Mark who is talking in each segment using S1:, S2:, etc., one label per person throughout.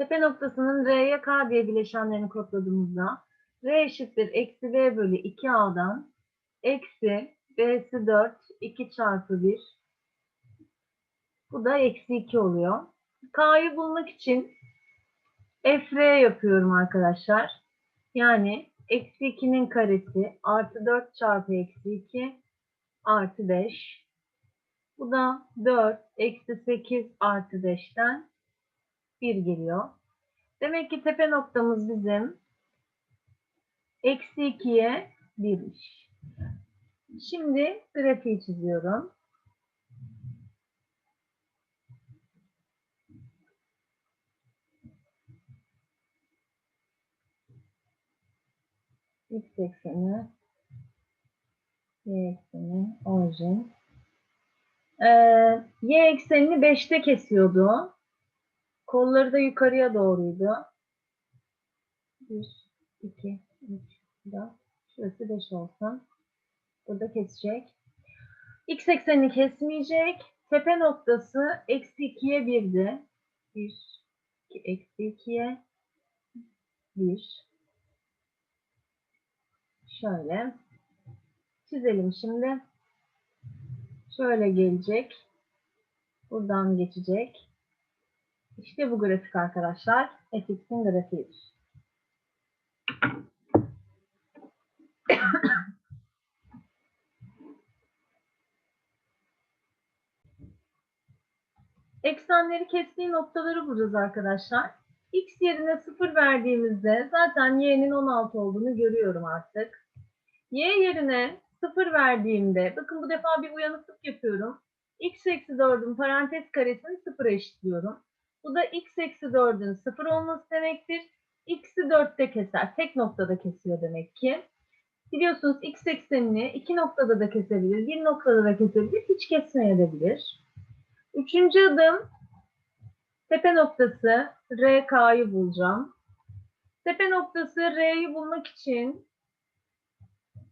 S1: Tepe noktasının R'ye K diye bileşenlerini kodladığımızda R eşittir eksi V bölü 2A'dan eksi B'si 4 2 çarpı 1 bu da eksi 2 oluyor. K'yı bulmak için FR yapıyorum arkadaşlar. Yani eksi 2'nin karesi artı 4 çarpı eksi 2 artı 5. Bu da 4 eksi 8 artı 5'ten 1 geliyor. Demek ki tepe noktamız bizim eksi 2'ye 1'miş. Şimdi grafiği çiziyorum. X ekseni, Y ekseni, orijin. Ee, y eksenini 5'te kesiyordu. Kolları da yukarıya doğruydu. 1, 2, 3, 4. Şurası 5 olsun. Burada kesecek. X eksenini kesmeyecek. Tepe noktası eksi 2'ye 1'di. 1, 2, eksi 2'ye 1. Şöyle. Çizelim şimdi. Şöyle gelecek. Buradan geçecek. İşte bu grafik arkadaşlar. fx'in grafiğidir. Eksenleri kestiği noktaları bulacağız arkadaşlar. X yerine 0 verdiğimizde zaten y'nin 16 olduğunu görüyorum artık. Y yerine 0 verdiğimde, bakın bu defa bir uyanıklık yapıyorum. x eksi 4'ün parantez karesini 0'a eşitliyorum. Bu da x eksi 4'ün 0 olması demektir. X'i 4'te keser. Tek noktada kesiyor demek ki. Biliyorsunuz x eksenini iki noktada da kesebilir, bir noktada da kesebilir, hiç kesmeyebilir. Üçüncü adım tepe noktası RK'yı bulacağım. Tepe noktası R'yi bulmak için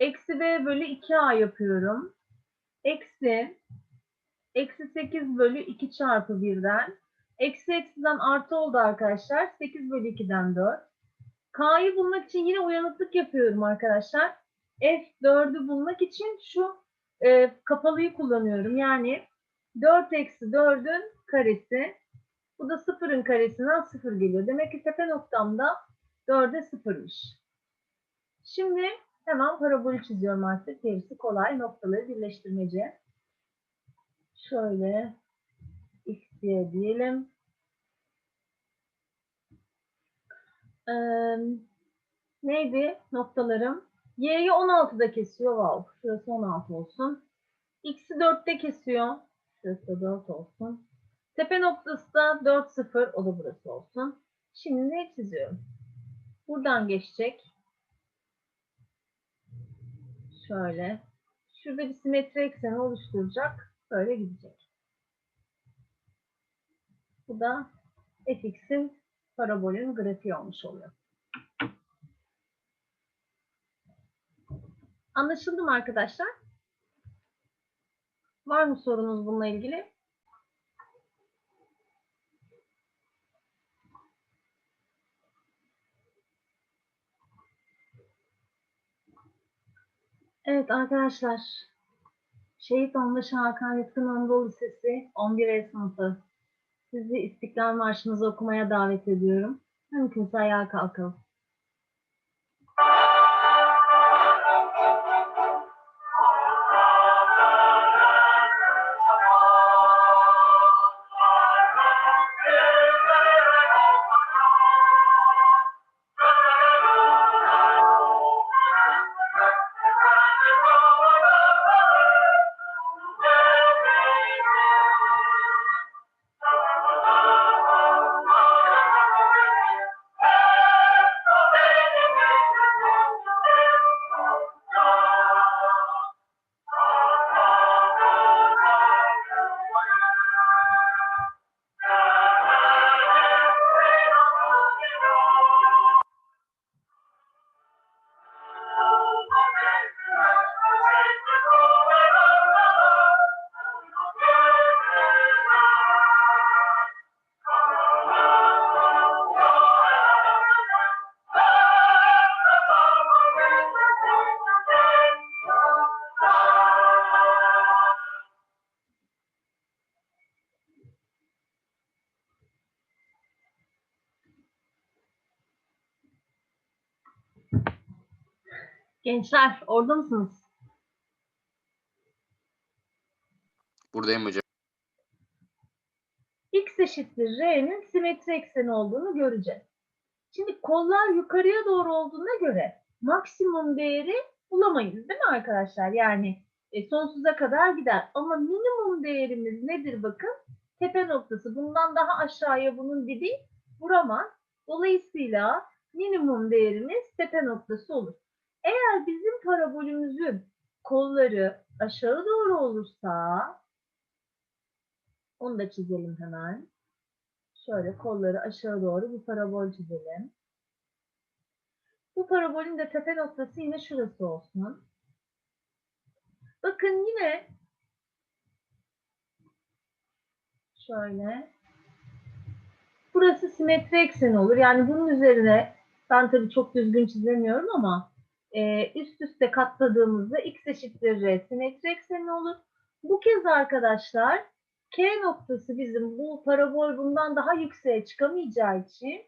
S1: eksi B bölü 2A yapıyorum. Eksi eksi 8 bölü 2 çarpı 1'den eksi eksiden artı oldu arkadaşlar. 8 bölü 2'den 4. K'yı bulmak için yine uyanıklık yapıyorum arkadaşlar. F4'ü bulmak için şu e, kapalıyı kullanıyorum. Yani 4 eksi 4'ün karesi. Bu da 0'ın karesinden 0 geliyor. Demek ki tepe noktamda 4'e 0'mış. Şimdi hemen parabolü çiziyorum artık. Gerisi kolay. Noktaları birleştirmece. Şöyle x diye diyelim. Ee, neydi noktalarım? Y'yi 16'da kesiyor. Wow. Şurası 16 olsun. X'i 4'te kesiyor. Şurası da 4 olsun. Tepe noktası da 4, 0. O da burası olsun. Şimdi ne çiziyorum? Buradan geçecek. Şöyle. Şurada bir simetri ekseni oluşturacak. Böyle gidecek. Bu da fx'in parabolün grafiği olmuş oluyor. Anlaşıldı mı arkadaşlar? Var mı sorunuz bununla ilgili? Evet arkadaşlar. Şehit Onbaşı Hakan Yıtkın Anadolu Lisesi 11 E sınıfı. Sizi İstiklal Marşınızı okumaya davet ediyorum. Mümkünse ayağa kalkalım. Gençler orada mısınız?
S2: Buradayım hocam.
S1: X eşittir R'nin simetri ekseni olduğunu göreceğiz. Şimdi kollar yukarıya doğru olduğuna göre maksimum değeri bulamayız değil mi arkadaşlar? Yani e, sonsuza kadar gider. Ama minimum değerimiz nedir bakın? Tepe noktası. Bundan daha aşağıya bunun dibi vuramaz. Dolayısıyla minimum değerimiz tepe noktası olur. Eğer bizim parabolümüzün kolları aşağı doğru olursa onu da çizelim hemen. Şöyle kolları aşağı doğru bir parabol çizelim. Bu parabolün de tepe noktası yine şurası olsun. Bakın yine şöyle burası simetri ekseni olur. Yani bunun üzerine ben tabii çok düzgün çizemiyorum ama e, üst üste katladığımızda x eşittir r simetri ekseni olur. Bu kez arkadaşlar K noktası bizim bu parabol bundan daha yükseğe çıkamayacağı için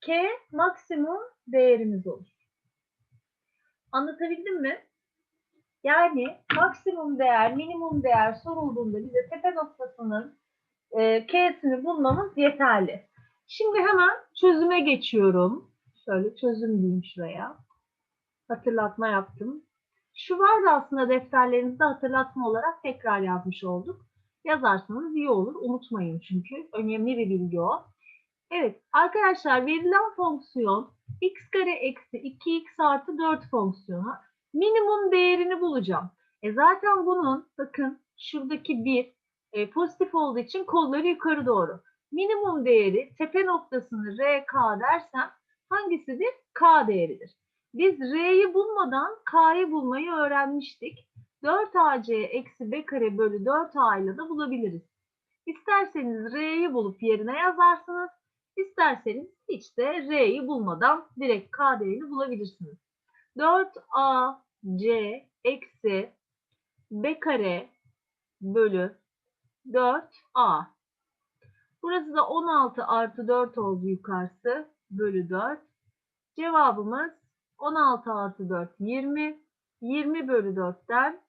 S1: K maksimum değerimiz olur. Anlatabildim mi? Yani maksimum değer, minimum değer sorulduğunda bize tepe noktasının e, K'sini bulmamız yeterli. Şimdi hemen çözüme geçiyorum. Şöyle çözüm diyeyim şuraya. Hatırlatma yaptım. Şu vardı aslında defterlerinizde hatırlatma olarak tekrar yazmış olduk yazarsanız iyi olur. Unutmayın çünkü. Önemli bir bilgi o. Evet arkadaşlar verilen fonksiyon x kare eksi 2x artı 4 fonksiyonu minimum değerini bulacağım. E zaten bunun bakın şuradaki 1 e, pozitif olduğu için kolları yukarı doğru. Minimum değeri tepe noktasını RK dersem hangisidir? K değeridir. Biz R'yi bulmadan K'yı bulmayı öğrenmiştik. 4ac eksi b kare bölü 4a ile de bulabiliriz. İsterseniz r'yi bulup yerine yazarsınız. İsterseniz hiç de r'yi bulmadan direkt k değerini bulabilirsiniz. 4ac eksi b kare bölü 4a. Burası da 16 artı 4 oldu yukarısı bölü 4. Cevabımız 16 artı 4 20. 20 bölü 4'ten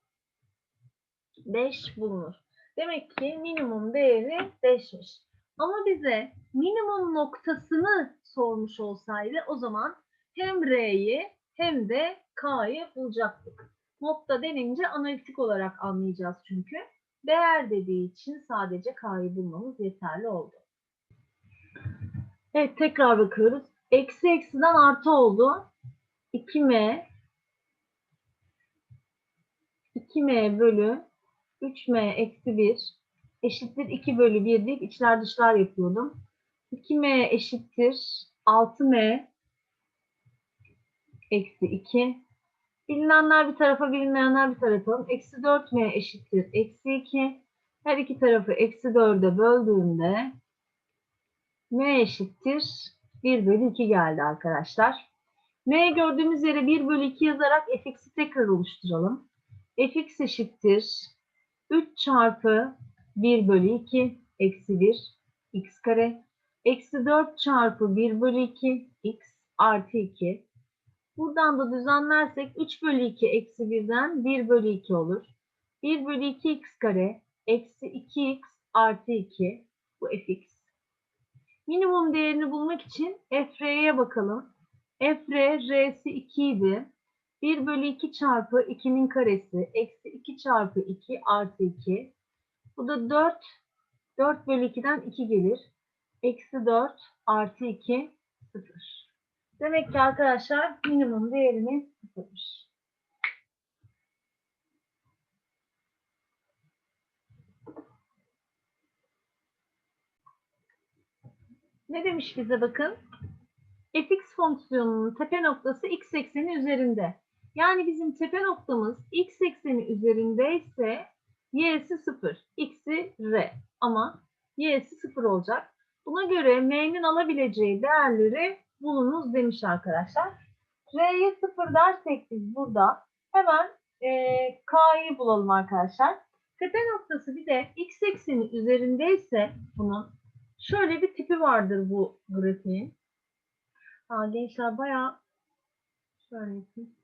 S1: 5 bulunur. Demek ki minimum değeri 5'miş. Ama bize minimum noktasını sormuş olsaydı o zaman hem R'yi hem de K'yı bulacaktık. Nokta denince analitik olarak anlayacağız çünkü. Değer dediği için sadece K'yı bulmamız yeterli oldu. Evet tekrar bakıyoruz. Eksi eksiden artı oldu. 2m 2m bölü 3m eksi 1 eşittir 2 bölü 1 deyip içler dışlar yapıyordum. 2m eşittir 6m eksi 2. Bilinenler bir tarafa bilinmeyenler bir tarafa. Eksi 4m eşittir eksi 2. Her iki tarafı eksi 4'e böldüğümde m eşittir 1 bölü 2 geldi arkadaşlar. m gördüğümüz yere 1 bölü 2 yazarak fx'i tekrar oluşturalım. fx eşittir 3 çarpı 1 bölü 2 eksi 1 x kare eksi 4 çarpı 1 bölü 2 x artı 2. Buradan da düzenlersek 3 bölü 2 eksi 1'den 1 bölü 2 olur. 1 bölü 2 x kare eksi 2x artı 2 bu fx. Minimum değerini bulmak için f'ye bakalım. f r'si 2 idi. 1 bölü 2 çarpı 2'nin karesi eksi 2 çarpı 2 artı 2. Bu da 4. 4 bölü 2'den 2 gelir. Eksi 4 artı 2 0. Demek ki arkadaşlar minimum değerimiz 0'mış. Ne demiş bize bakın? fx fonksiyonunun tepe noktası x ekseni üzerinde. Yani bizim tepe noktamız x ekseni üzerindeyse y'si 0, x'i r ama y'si 0 olacak. Buna göre m'nin alabileceği değerleri bulunuz demiş arkadaşlar. R'ye 0 dersek biz burada hemen e, k'yı bulalım arkadaşlar. Tepe noktası bir de x ekseni üzerindeyse bunun şöyle bir tipi vardır bu grafiğin. Ha, gençler bayağı şöyle yapayım.